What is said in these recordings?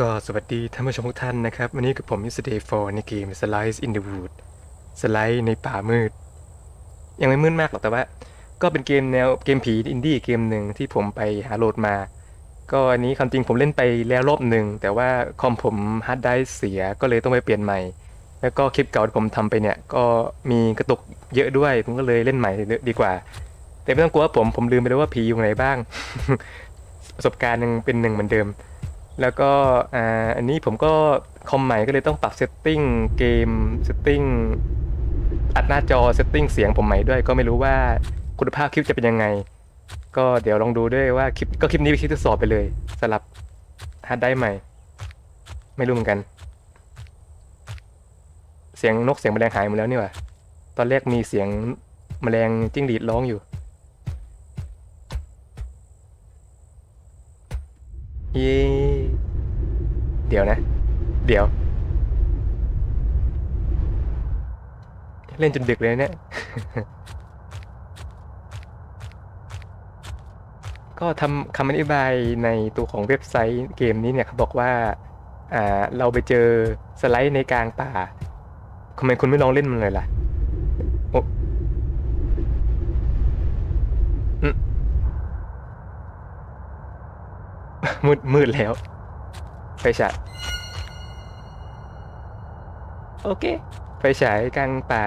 ก็สวัสดีท่านผู้ชมทุกท่านนะครับ วันนี้กับผม Yesterday 4ในเกม Slice in the Wood สไลด์ในป่ามืด ยังไม่มืดมากหรอกแต่ว่า ก็เป็นเกมแนวเกมผีอินดี้เกมหนึ่งที่ผมไปหาโหลดมา ก็อันนี้ความจริงผมเล่นไปแล้วรอบหนึ่ง แต่ว่าคอมผมฮาร์ดไดร์เสียก็เลยต้องไปเปลี่ยนใหม่ แล้วก็คลิปเก่าที่ผมทำไปเนี่ย ก็มีกระตุกเยอะด้วย ผมก็เลยเล่นใหม่ดีกว่า แต่ไม่ต้องกลัวว่าผมผมลืมไปแล้วว่าผีอยู่ไหนบ้าง ประสบการณ์ยังเป็นหนึ่งเหมือนเดิม แล้วก็อ่าอันนี้ผมก็คอมใหม่ก็เลยต้องปรับเซตติ้งเกมเซตติ้งอัดหน้าจอเซตติ้งเสียงผมใหม่ด้วย ก็ไม่รู้ว่าคุณภาพคลิปจะเป็นยังไง ก็เดี๋ยวลองดูด้วยว่าคลิปก็คลิปนี้เป็นคลิปทดสอบไปเลยสลับฮาร์ดไดรฟ์ใหม่ ไม่รู้เหมือนกัน เสียงนกเสียงแมลงหายหมดแล้วนี่หว่าตอนแรกมีเสียงแมลงจิ้งหรีดร้องอยู่เย้ ดี๋ยวนะ เดี๋ยว เล่นจนดึกเลยเนี่ย ก็ทำคำอธิบายในตัวของเว็บไซต์เกมนี้เนี่ยเขาบอกว่าอ่าเราไปเจอสไลด์ในกลางป่าทำไมคุณไม่ลองเล่นมันเลยล่ะมืดมืดแล้ว ฟฉายโอเค ไฟฉายกลางป่า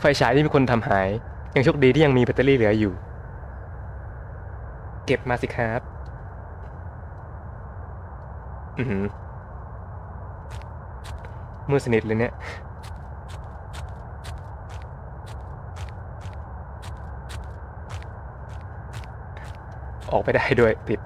ไฟฉายที่มีคนทำหาย ยังโชคดีที่ยังมีแบตเตอรี่เหลืออยู่ เก็บมาสิครับ อือหือมืดสนิทเลยเนี่ย ออกไปได้ด้วยติด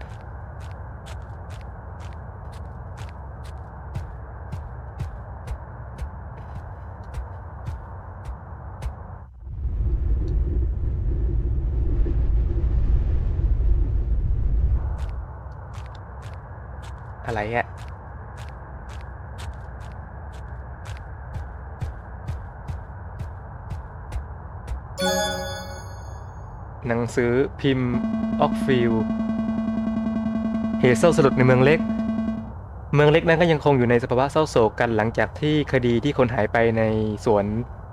หนังสือพิมพ์ออกฟิลเหตุเศร้าสลดในเมืองเล็ก เมืองเล็กนั้นก็ยังคงอยู่ในสภาวะเศร้าโศกกันหลังจากที่คดีที่คนหายไปในสวน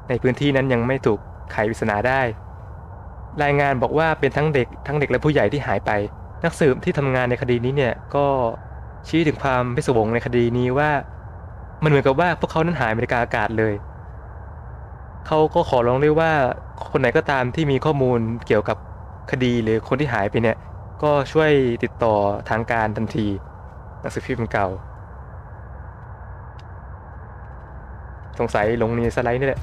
ในพื้นที่นั้นยังไม่ถูกไขปริศนาได้ รายงานบอกว่าเป็นทั้งเด็กทั้งเด็กและผู้ใหญ่ที่หายไป นักสืบที่ทำงานในคดีนี้เนี่ยก็ชี้ถึงความพิศวงในคดีนี้ว่า มันเหมือนกับว่าพวกเขานั้นหายไปในกาอากาศเลย เขาก็ขอร้องด้วยว่าคนไหนก็ตามที่มีข้อมูลเกี่ยวกับคดีหรือคนที่หายไปเนี่ย ก็ช่วยติดต่อทางการทันทีหนังสือพิมพ์เก่า สงสัยลงในสไลด์นี่แหละ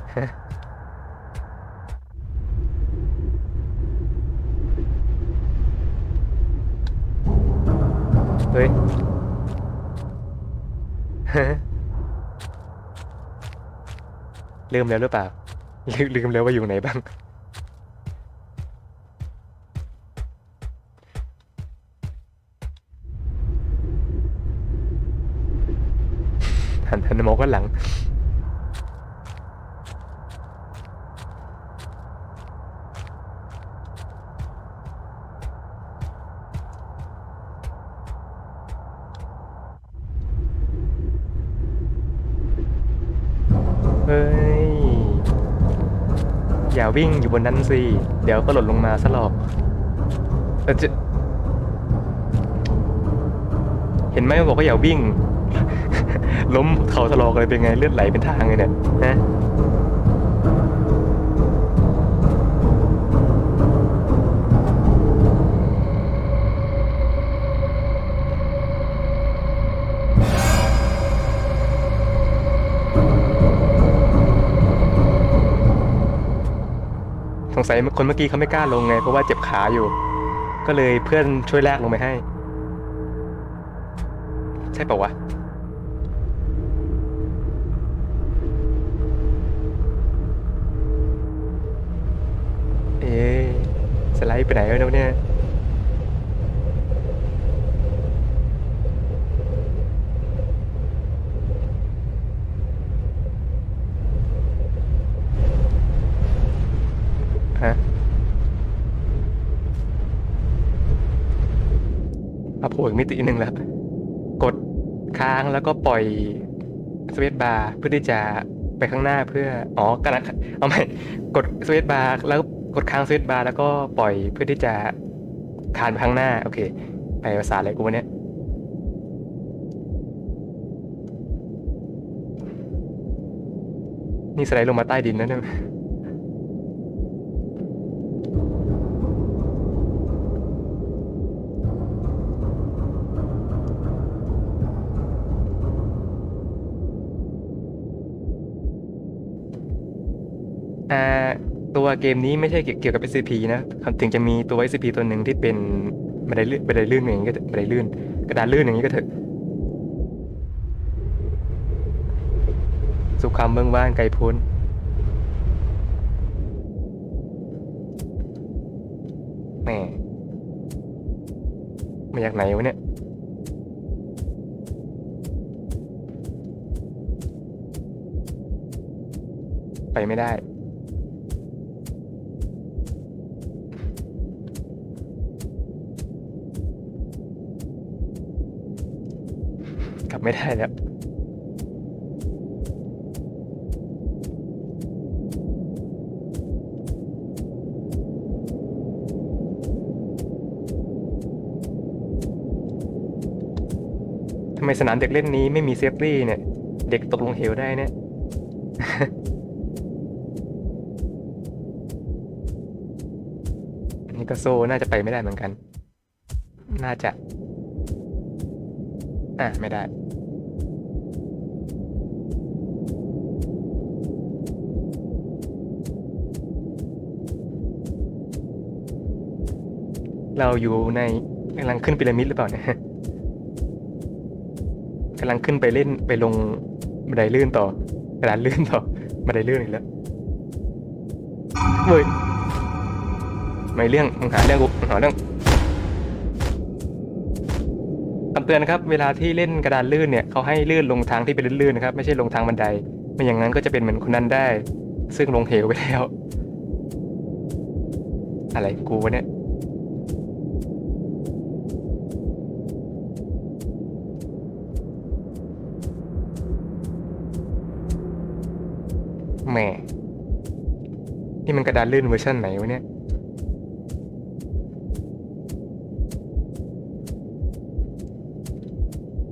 เฮ้ยลืมแล้วหรือเปล่า ลืมลืมแล้วว่าอยู่ไหนบ้าง หันหันมองก็หลัง อย่าวิ่งอยู่บนนั้นสิ เดี๋ยวก็หล่นลงมาซะหรอกเออจะเห็นไหมบอกว่าอย่าวิ่ง ล้มเขาทะลอกเลยเป็นไงเลือดไหลเป็นทางเลยเนี่ยนะ งสัยคนเมื่อกี้เขาไม่กล้าลงไง เพราะว่าเจ็บขาอยู่ ก็เลยเพื่อนช่วยแลกลงไปให้ ใช่ปะวะเอ๊ะสไลด์ไปไหนแล้วเนี่ย ฮะ โผล่อีก มิติหนึ่งแล้วกดค้างแล้วก็ปล่อยสเวตบาร์เพื่อที่จะไปข้างหน้าเพื่ออ๋อกำลังเอาใหม่กดสเวตบาร์แล้วกดค้างสเวตบาร์แล้วก็ปล่อยเพื่อที่จะคานไปข้างหน้าโอเค ไปภาษาอะไรกูวะเนี่ยนี่สไลด์ลงมาใต้ดินนะเนี่ย เกมนี้ไม่ใช่เกี่ยวกับ SCP นะถึงจะมีตัว SCP ตัวหนึ่งที่เป็นบันไดลื่นบันไดลื่นอย่างนี้ก็เถอะบันไดลื่น กระดานลื่นอย่างนี้ก็เถอะสุขคำเมืองว่านไกลพ้นแหม่มาจากไหนวะเนี่ยไปไม่ได้ กลับไม่ได้แล้วทำไมสนามเด็กเล่นนี้ไม่มีเซฟตี้เนี่ย เด็กตกลงเหวได้เนี่ยอันนี้ก็โซ่น่าจะไปไม่ได้เหมือนกัน น่าจะ อะ ไม่ได้ เราอยู่ในกำลังขึ้นพีระมิดหรือเปล่าเนี่ยกำลังขึ้นไปเล่นไปลงบันไดลื่นต่อกระดานลื่นต่อบันไดลื่นอีกแล้วเว้ยไม่เรื่องมึงหาเรื่องกูมึงหาเรื่องคำเตือนนะครับ เวลาที่เล่นกระดานลื่นเนี่ยเขาให้ลื่นลงทางที่เป็นลื่นๆนะครับ ไม่ใช่ลงทางบันได ไม่อย่างนั้นก็จะเป็นเหมือนคนนั้นได้ ซึ่งลงเหวไปแล้ว อะไรกูวะเนี่ย แหม นี่มัน กระดานลื่นเวอร์ชันไหนวะเนี่ย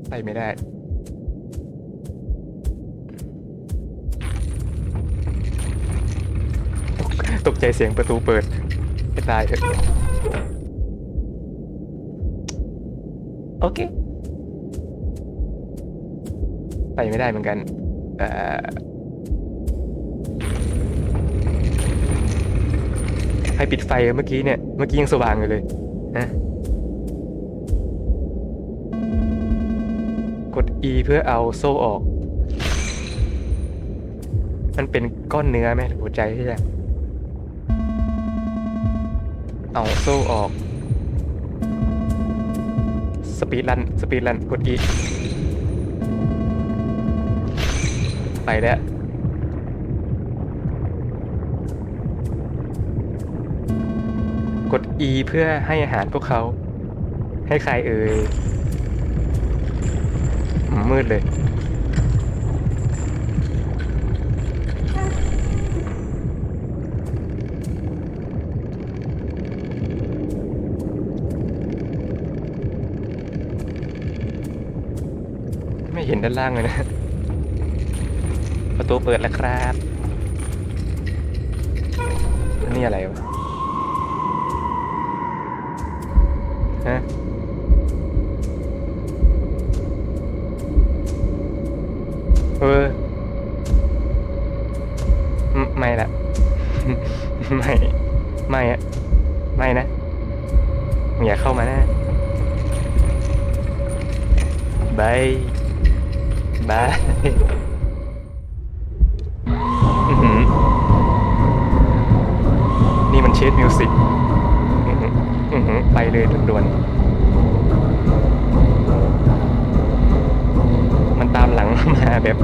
ไปไม่ได้ ตกใจเสียงประตูเปิดให้ตายเถอะโอเค ไปไม่ได้เหมือนกัน เอ่อ รปิดไฟเมื่อกี้เนี่ย เมื่อกี้ยังสว่างอยู่เลยนะกด E เพื่อเอาโซ่ออก มันเป็นก้อนเนื้อไหมหัวใจใช่ไหมเอาโซ่ออก สปีดรัน สปีดรัน กด E ไปแล้ว กด E เพื่อให้อาหารพวกเขา ให้ใครเอ่ยอืมมืดเลย ไม่เห็นด้านล่างเลยนะ ประตูเปิดแล้วครับ นี่อะไรวะ ฮะเออไม่ละ ไม่ ไม่อะไม่นะอย่าเข้ามานะบายบายนี่มันเชดมิวสิก ไปเลยด่วนๆมันตามหลังมาแบบ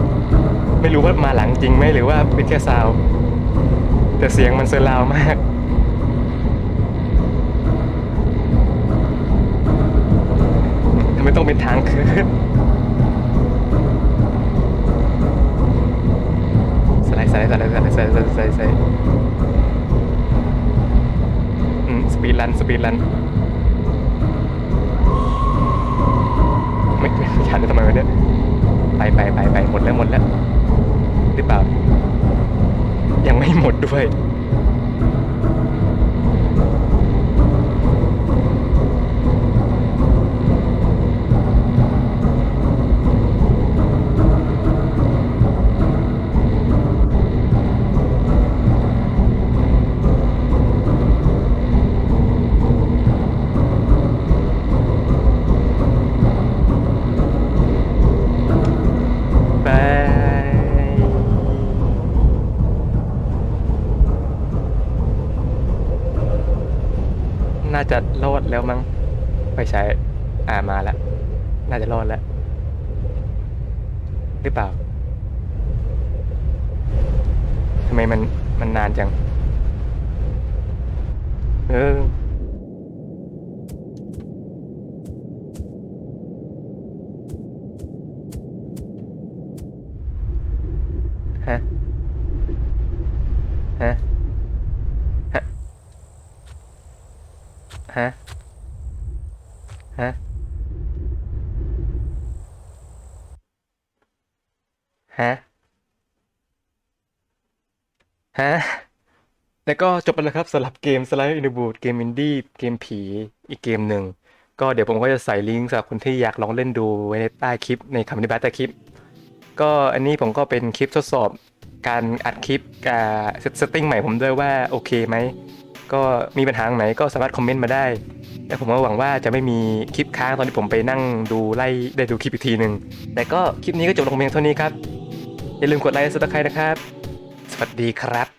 ไม่รู้ว่ามาหลังจริงไหมหรือว่าเป็นแค่ซาว แต่เสียงมันเซอร์ราวมากไมต้องเป็นทางขึ้นสไลด์สไลด์สไลด์สไลด์สไลด์สไลด์ ปีดรันสปีดรันไม่ไม่ไม่ทันทำไมวะเนี่ยไปไปไปไปหมดแล้วหมดแล้วหรือเปล่า ยังไม่หมดด้วย จะรอดแล้วมั้งไปใช้อ่ามาแล้ว น่าจะรอดแล้ว หรือเปล่าทำไมมันมันนานจัง เออฮะ ฮะฮ ฮะ ฮะ ฮะ ฮะ แล้วก็จบไปแล้วครับสำหรับเกม Slide in the Boot เกมอินดี้เกมผีอีกเกมหนึ่ง ก็เดี๋ยวผมก็จะใส่ลิงก์สำหรับคนที่อยากลองเล่นดูไว้ในใต้คลิปในคำอธิบายใต้คลิป ก็อันนี้ผมก็เป็นคลิปทดสอบการอัดคลิปอ่าเซตติ้งใหม่ผมด้วยว่าโอเคไหม ก็มีปัญหาตรงไหนก็สามารถคอมเมนต์มาได้แต่ผมก็หวังว่าจะไม่มีคลิปค้างตอนที่ผมไปนั่งดูไล่ได้ดูคลิปอีกทีหนึ่งแต่ก็คลิปนี้ก็จบลงเพียงเท่านี้ครับอย่าลืมกดไลค์และซับสไครต์นะครับ สวัสดีครับ